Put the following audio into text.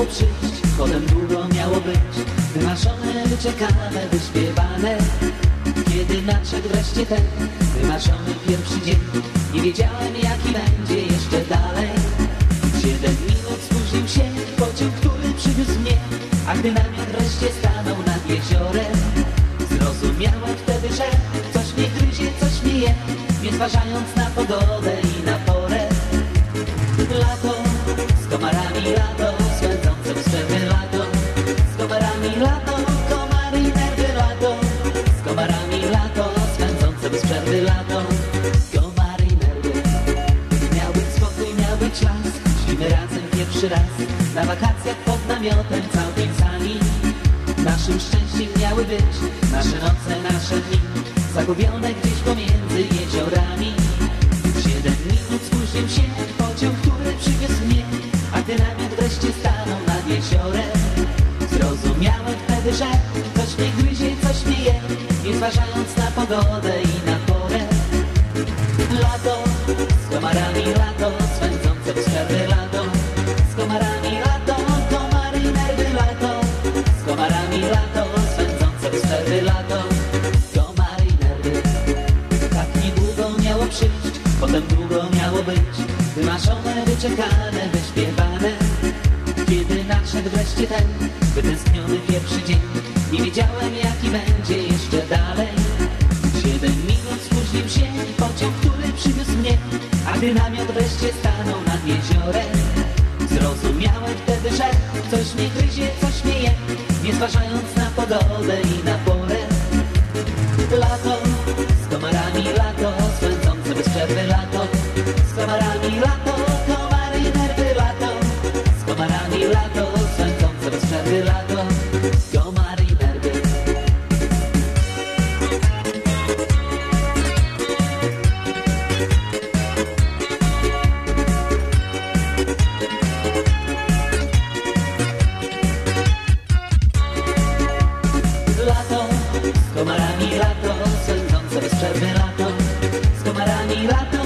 miało przyjść, potem długo miało być. Wymarzone, wyczekane, wyśpiewane. Kiedy nadszedł wreszcie ten wymarzony pierwszy dzień Nie wiedziałem jaki będzie jeszcze dalej. Siedem minut spóźnił się pociąg, który przywiózł mnie A gdy namiot wreszcie stanął nad jeziorem Zrozumiałem wtedy, że coś mnie gryzie, coś mnie je Nie zważając na pogodę i na porę. Lato, z komarami lato, pierwszy raz Na wakacjach pod namiotem całkiem sami. Naszym szczęściem miały być Nasze noce, nasze dni Zagubione gdzieś pomiędzy jeziorami. Siedem minut spóźnił się pociąg, który przywiózł mnie A gdy namiot wreszcie stanął nad jeziorem. Zrozumiałem wtedy, że coś mnie gryzie, coś mnie je Nie zważając na pogodę i na porę. Lato, z komarami lato, swędzące bez przerwy i nerwy Tak niedługo miało przyjść, potem długo miało być. Wymarzone, wyczekane, wyśpiewane. Kiedy nadszedł wreszcie ten wytęskniony pierwszy dzień Nie wiedziałem jaki będzie jeszcze dalej. Siedem minut spóźnił się pociąg, który przywiózł mnie A gdy namiot wreszcie stanął nad jeziorem. Zrozumiałem wtedy, że coś mnie gryzie, coś mnie je Nie zważając na lato Z komarami lato Skręcące bez przerwy lato. Z komarami lato Komary nerwy lato. Z komarami lato Skręcące bez przerwy lato.